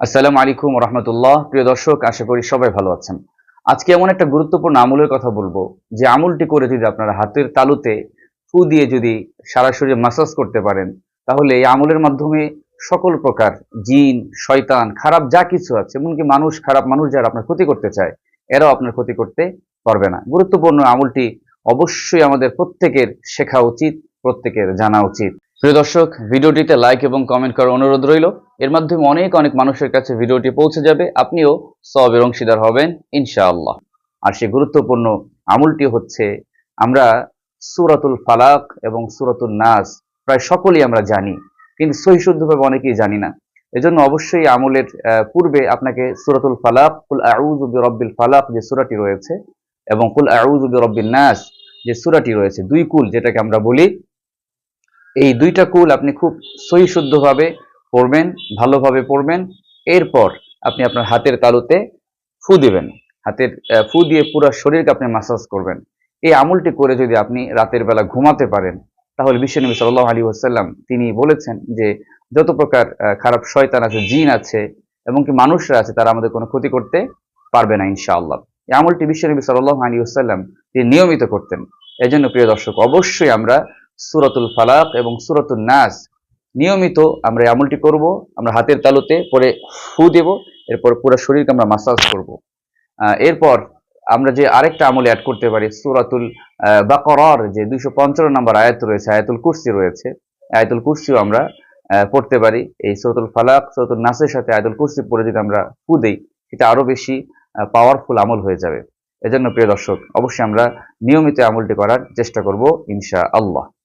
আসসালামু আলাইকুম রহমতুল্লাহ। প্রিয় দর্শক, আশা করি সবাই ভালো আছেন। আজকে এমন একটা গুরুত্বপূর্ণ আমলের কথা বলব, যে আমলটি করে যদি আপনারা হাতের তালুতে ফু দিয়ে যদি সারা মাসাজ করতে পারেন, তাহলে এই আমলের মাধ্যমে সকল প্রকার জিন, শয়তান, খারাপ যা কিছু আছে, এমনকি মানুষ, খারাপ মানুষ যারা আপনার ক্ষতি করতে চায়, এরাও আপনার ক্ষতি করতে পারবে না। গুরুত্বপূর্ণ আমলটি অবশ্যই আমাদের প্রত্যেকের শেখা উচিত, প্রত্যেকের জানা উচিত। প্রিয় দর্শক, ভিডিওটিতে লাইক এবং কমেন্ট করার অনুরোধ রইল। এর মাধ্যমে অনেক অনেক মানুষের কাছে ভিডিওটি পৌঁছে যাবে। আপনিও সবের অংশীদার হবেন, ইনশাআল্লাহ। আর সে গুরুত্বপূর্ণ আমলটি হচ্ছে, আমরা সুরাতুল ফালাক এবং সুরাতুল নাস প্রায় সকলেই আমরা জানি, কিন্তু সহি শুদ্ধভাবে অনেকেই জানি না। এজন্য অবশ্যই আমলের পূর্বে আপনাকে সুরাতুল ফালাক, কুল আউযু বিরাব্বিল ফালাক যে সুরাটি রয়েছে এবং কুল আউযু বিরাব্বিন নাস যে সুরাটি রয়েছে, দুই কুল যেটাকে আমরা বলি এই দুইটা কুল আপনি খুব সহি শুদ্ধভাবে পড়বেন, ভালোভাবে পড়বেন। এরপর আপনি আপনার হাতের তালুতে ফু দিবেন। হাতের ফু দিয়ে পুরো শরীরকে আপনি মাসাজ করবেন। এই আমলটি করে যদি আপনি রাতের বেলা ঘুমাতে পারেন, তাহলে বিশ্বনবী সাল্লাহ আলী ওসাল্লাম তিনি বলেছেন যে, যত প্রকার খারাপ শয়তান আছে, জিন আছে, এবং কি মানুষরা আছে, তারা আমাদের কোনো ক্ষতি করতে পারবে না ইনশাআল্লাহ। এই আমলটি বিশ্বনবী সাল্লাহ আলী ওসাল্লাম তিনি নিয়মিত করতেন। এই জন্য প্রিয় দর্শক, অবশ্যই আমরা সুরাতুল ফালাক এবং সুরাতুল নাস। নিয়মিত আমরা আমলটি করব, আমরা হাতের তালুতে পরে ফু দেব, এরপর পুরো শরীরকে আমরা মাসাজ করব। এরপর আমরা যে আরেকটা আমলে অ্যাড করতে পারি, সুরাতুল বাকরার যে দুইশো পঞ্চান্ন নম্বর আয়াত রয়েছে, আয়াতুল কুরসি রয়েছে, আয়াতুল কুরসিও আমরা পড়তে পারি। এই সুরাতুল ফালাক সুরাতুল নাসের সাথে আয়াতুল কুরসি পড়ে যদি আমরা ফু দেই সেটা আরও বেশি পাওয়ারফুল আমল হয়ে যাবে। এজন্য প্রিয় দর্শক, অবশ্যই আমরা নিয়মিত আমলটি করার চেষ্টা করব ইনশা আল্লাহ